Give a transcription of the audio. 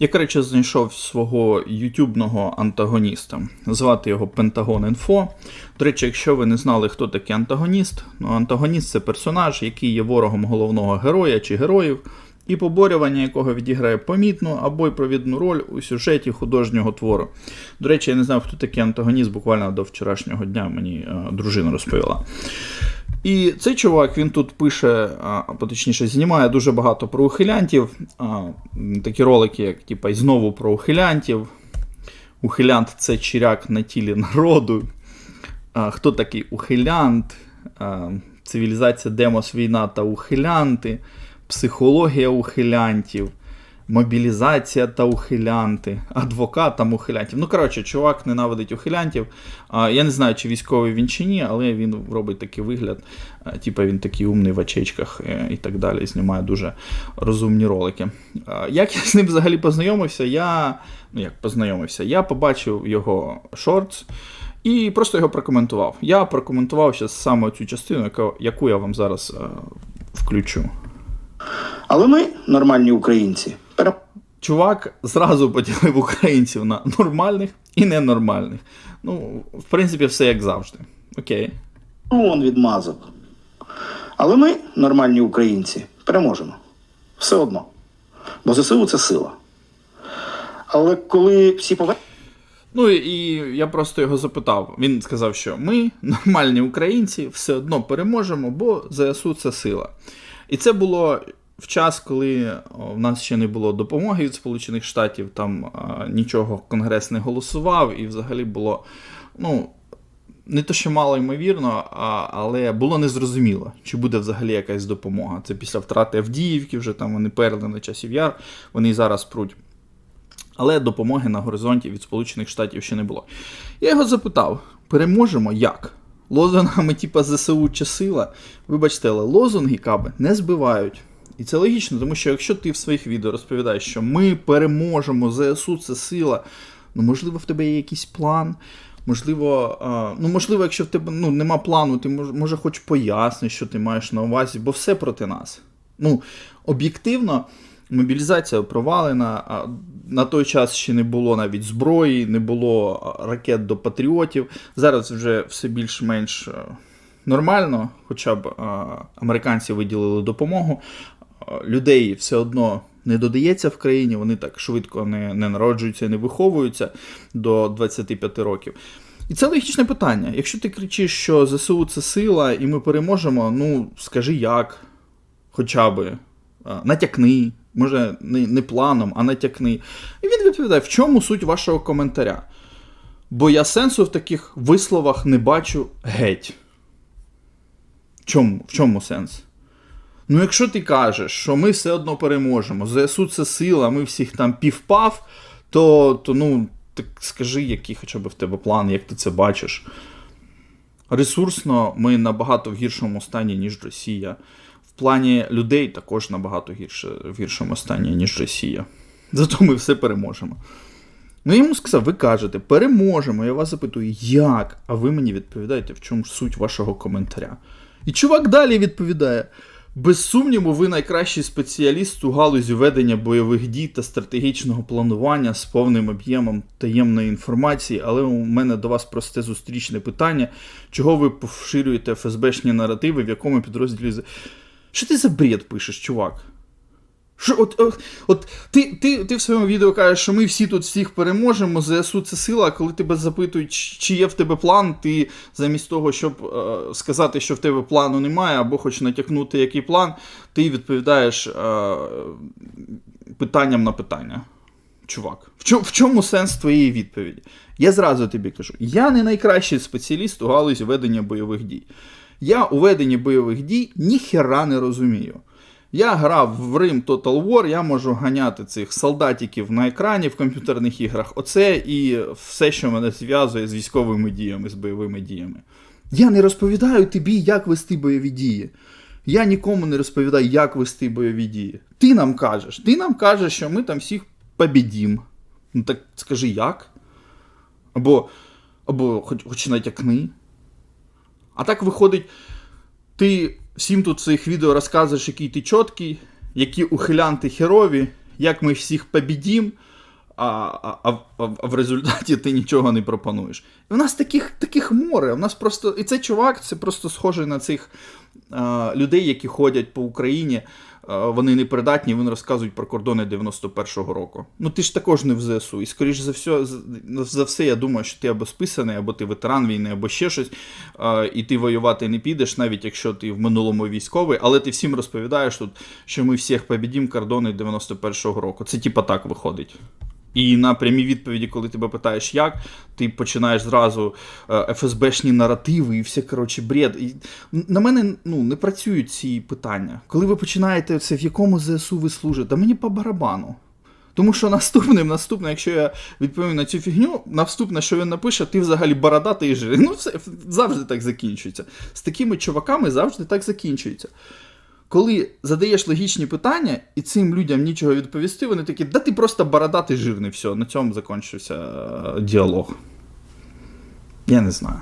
Я, коротше, знайшов свого ютубного антагоніста. Звати його Пентагон Інфо. До речі, якщо ви не знали, хто такий антагоніст, ну антагоніст це персонаж, який є ворогом головного героя чи героїв, і поборювання якого відіграє помітну або й провідну роль у сюжеті художнього твору. До речі, я не знав, хто такий антагоніст, буквально до вчорашнього дня мені е, дружина розповіла. І цей чувак він тут пише, а точніше, знімає дуже багато про ухилянтів. А, такі ролики, як типа, і знову про ухилянтів. Ухилянт це чиряк на тілі народу. А, хто такий ухилянт? А, цивілізація Демос, війна та ухилянти, психологія ухилянтів, мобілізація та ухилянти, адвокат там ухилянтів. Ну, коротше, чувак ненавидить ухилянтів. Я не знаю, чи військовий він чи ні, але він робить такий вигляд, типа він такий умний в очечках е, і так далі. Знімає дуже розумні ролики. Як я з ним взагалі познайомився, я. Ну, як познайомився, я побачив його шортс. І просто його прокоментував. Я прокоментував зараз саме цю частину, яку я вам зараз е, включу. Але ми, нормальні українці, Чувак зразу поділив українців на нормальних і ненормальних. Ну, в принципі, все як завжди. Окей. перемон від мазок. Але ми, нормальні українці, переможемо. Все одно. Бо ЗСУ це сила. Але коли всі повернуться, Ну і я просто його запитав. Він сказав, що ми, нормальні українці, все одно переможемо, бо ЗСУ це сила. І це було в час, коли в нас ще не було допомоги від Сполучених Штатів, там а, нічого Конгрес не голосував, і взагалі було. ну, не то, що мало ймовірно, а, але було незрозуміло, чи буде взагалі якась допомога. Це після втрати Авдіївки, вже там вони перли на часів яр, вони і зараз пруть. Але допомоги на горизонті від Сполучених Штатів ще не було. Я його запитав: переможемо як? Лозунгами, типа ЗСУ чи сила. Вибачте, але лозунги каби не збивають. І це логічно, тому що якщо ти в своїх відео розповідаєш, що ми переможемо, ЗСУ це сила, ну можливо, в тебе є якийсь план. Можливо, ну можливо, якщо в тебе ну, нема плану, ти може, хоч поясниш, що ти маєш на увазі, бо все проти нас. Ну, об'єктивно, мобілізація провалена. На той час ще не було навіть зброї, не було ракет до патріотів. Зараз вже все більш-менш е, нормально, хоча б американці виділили допомогу. Людей все одно не додається в країні, вони так швидко не, не народжуються, не виховуються до 25 років. І це логічне питання. Якщо ти кричиш, що ЗСУ це сила, і ми переможемо, ну скажи як, хоча би а, натякни, може не, не планом, а натякни. І він відповідає, в чому суть вашого коментаря? Бо я сенсу в таких висловах не бачу геть. Чому? В чому сенс? Ну, якщо ти кажеш, що ми все одно переможемо, ЗСУ це сила, ми всіх там півпав, то, то ну, так скажи, який хоча б в тебе план, як ти це бачиш. Ресурсно ми набагато в гіршому стані, ніж Росія. В плані людей також набагато гірше, в гіршому стані, ніж Росія. Зато ми все переможемо. Ну, я йому сказав, ви кажете, переможемо. Я вас запитую, як? А ви мені відповідаєте, в чому ж суть вашого коментаря. І чувак далі відповідає: без сумніву, ви найкращий спеціаліст у галузі ведення бойових дій та стратегічного планування з повним об'ємом таємної інформації, але у мене до вас просте зустрічне питання, чого ви поширюєте ФСБшні наративи, в якому підрозділі. Що ти за бред пишеш, чувак? Що, от, от, от ти, ти, ти в своєму відео кажеш, що ми всі тут всіх переможемо, ЗСУ це сила, коли тебе запитують, чи чи є в тебе план, ти замість того, щоб е, сказати, що в тебе плану немає, або хоч натякнути, який план, ти відповідаєш е, питанням на питання. Чувак, в чому, в чому сенс твоєї відповіді? Я зразу тобі кажу: я не найкращий спеціаліст у галузі ведення бойових дій. Я у веденні бойових дій ніхера не розумію. Я грав в Rim Total War, я можу ганяти цих солдатиків на екрані в комп'ютерних іграх. Оце і все, що мене зв'язує з військовими діями, з бойовими діями. Я не розповідаю тобі, як вести бойові дії. Я нікому не розповідаю, як вести бойові дії. Ти нам кажеш, ти нам кажеш, що ми там всіх побідім. Ну так скажи як? Або, або хоч, хоч натякни. А так виходить, ти всім тут своїх відео розказуєш, який ти чіткий, які ухилянти херові, як ми всіх побідім, а, а, а, а, а в результаті ти нічого не пропонуєш. І у нас таких, таких море. У нас просто. І цей чувак це просто схожий на цих е, людей, які ходять по Україні. Вони непридатні, вони розказують про кордони 91-го року. Ну ти ж також не в ЗСУ. І скоріш за все, за все, я думаю, що ти або списаний, або ти ветеран війни, або ще щось. е, І ти воювати не підеш, навіть якщо ти в минулому військовий, але ти всім розповідаєш тут, що ми всіх побідім кордони 91-го року. Це типа так виходить. І на прямі відповіді, коли тебе питаєш, як, ти починаєш зразу е, ФСБшні наративи і все, коротше, бред. І на мене ну, не працюють ці питання. Коли ви починаєте це, в якому ЗСУ ви служите, мені по барабану. Тому що наступним, наступне, якщо я відповім на цю фігню, наступне, що він напише, ти взагалі бородатий і жирний. Ну, все завжди так закінчується. З такими чуваками завжди так закінчується. Коли задаєш логічні питання і цим людям нічого відповісти, вони такі, да ти просто бородатий жирний, все, на цьому закінчився е, діалог. Я не знаю.